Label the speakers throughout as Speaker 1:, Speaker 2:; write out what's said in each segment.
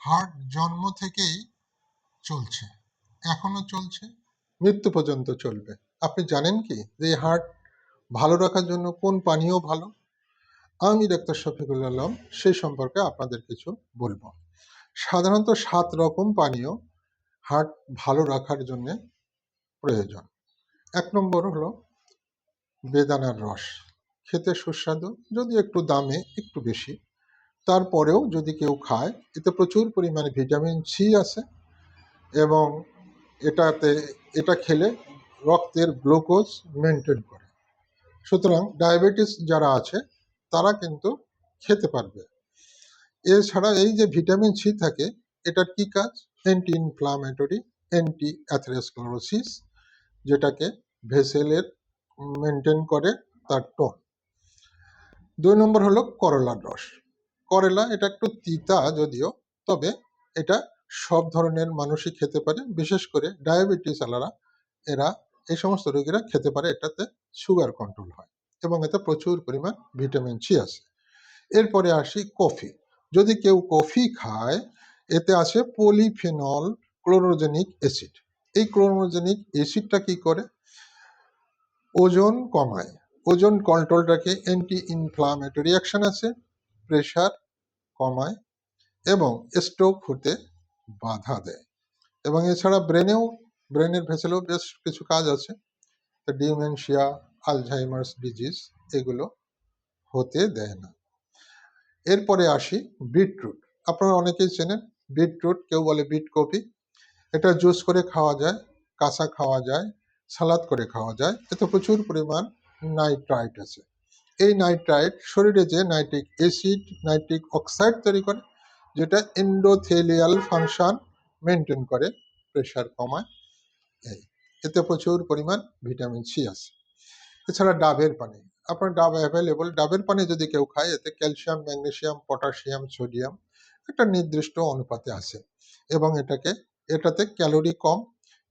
Speaker 1: Heart জন্ম থেকেই চলছে, এখনও চলছে? মৃত্যু পর্যন্ত চলবে। আপনি জানেন কি যে হার্ট ভালো রাখার জন্য কোন পানীয় ভালো? আমি ডাক্তার শফিকুল আলম, সেই সম্পর্কে আপনাদের কিছু বলব। সাধারণত সাত রকম পানীয় হার্ট ভালো রাখার জন্য প্রয়োজন। এক নম্বর হলো বেদানার রস। খেতে সুস্বাদু, যদি একটু দামে, একটু বেশি। তারপরেও যদি কেউ খায়, এতে প্রচুর পরিমাণে ভিটামিন সি আছে এবং এটাতে, এটা খেলে রক্তের গ্লুকোজ মেনটেন করে। সুতরাং ডায়াবেটিস যারা আছে, তারা কিন্তু খেতে পারবে। এছাড়া এই যে ভিটামিন সি থাকে, এটার কি কাজ? অ্যান্টি ইনফ্লামেটরি অ্যান্টি অ্যাথেরোস্ক্লেরোসিস যেটাকে ভেসেলের মেনটেন করে তার টোন। দুই নম্বর হলো করলার রস। করলা, এটা একটু তিতা যদিও, তবে এটা সব ধরনের মানুষই খেতে পারে, বিশেষ করে ডায়াবেটিস আলারা, এরা এই সমস্ত রোগীরা খেতে পারে, এটাতে সুগার কন্ট্রোল হয় এবং এতে প্রচুর পরিমাণ ভিটামিন সি আছে। এরপরে আসি কফি যদি কেউ কফি খায়, এতে আছে পলিফেনল ক্লোরোজেনিক অ্যাসিড এই ক্লোরোজেনিক অ্যাসিডটা কি করে? ওজন কমায়, ওজন কন্ট্রোলটাকে অ্যান্টি ইনফ্লামেটরি অ্যাকশন আছে প্রেশার কমায় এবং স্ট্রোক হতে বাধা দেয়। এবং এছাড়া ব্রেনেও ব্রেনের ভেসেলেও বেশ কিছু কাজ আছে। ডিমেনশিয়া আলঝাইমার্স ডিজিজ এগুলো হতে দেয় না। এরপরে আসি বিটরুট আপনারা অনেকেই চেনেন বিটরুট কেউ বলে বিট কপি এটা জুস করে খাওয়া যায়, কাঁচা খাওয়া যায়, সালাদ করে খাওয়া যায়। এতে প্রচুর পরিমাণ নাইট্রাইট আছে। এই নাইট্রাইট শরীরে যে নাইট্রিক অ্যাসিড, নাইট্রিক অক্সাইড তৈরি করে, যেটা এন্ডোথেলিয়াল ফাংশন মেনটেন করে প্রেশার কমায়, এই, এতে প্রচুর পরিমাণ ভিটামিন সি আছে। এছাড়া ডাবের পানি, আপনার ডাব অ্যাভেলেবল ডাবের পানি যদি কেউ খায়, এতে ক্যালসিয়াম ম্যাগনেসিয়াম পটাশিয়াম সোডিয়াম একটা নির্দিষ্ট অনুপাতে আছে এবং এটাকে, এটাতে ক্যালোরি কম,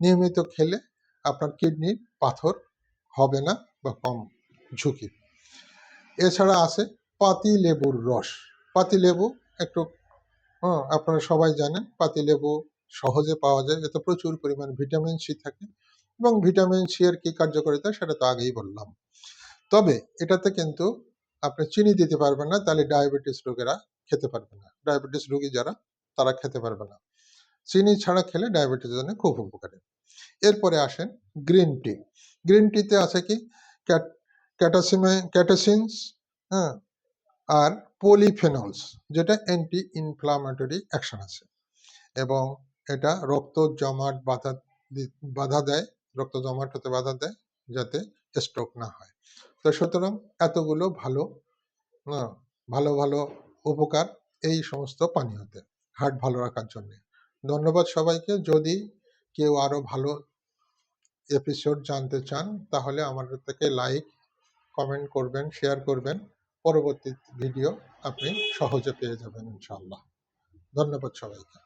Speaker 1: নিয়মিত খেলে আপনার কিডনির পাথর হবে না বা কম ঝুঁকি। এছাড়া আছে পাতি লেবুর রস। পাতি লেবু একটু হ্যাঁ আপনারা সবাই জানেন, পাতি লেবু সহজে পাওয়া যায়। এতে প্রচুর পরিমাণ ভিটামিন সি থাকে এবং ভিটামিন সি এর কি কার্যকারিতা সেটা তো আগেই বললাম। তবে এটাতে কিন্তু আপনি চিনি দিতে পারবেন না, তাহলে ডায়াবেটিস রোগীরা খেতে পারবে না। ডায়াবেটিস রোগী যারা, তারা খেতে পারবে না। চিনি ছাড়া খেলে ডায়াবেটিসের জন্য খুব উপকারী। এরপরে আসেন গ্রিন টি। গ্রিন টিতে আছে কি? ক্যাটাসিনস হ্যাঁ আর পলিফেনলস, যেটা অ্যান্টি ইনফ্লামেটরি অ্যাকশন আছে। এবং এটা রক্ত জমাট বাধা বাধা দেয়, রক্ত জমাট হতে বাধা দেয়, যাতে স্ট্রোক না হয়। তো সুতরাং এতগুলো ভালো ভালো ভালো উপকার এই সমস্ত পানীয়তে হার্ট ভালো রাখার জন্য। ধন্যবাদ সবাইকে। যদি কেউ আরও ভালো এপিসোড জানতে চান, তাহলে আমাদের থেকে লাইক কমেন্ট করবেন শেয়ার করবেন। পরবর্তী ভিডিও আপনি সহজে পেয়ে যাবেন ইনশাল্লাহ ধন্যবাদ সবাইকে।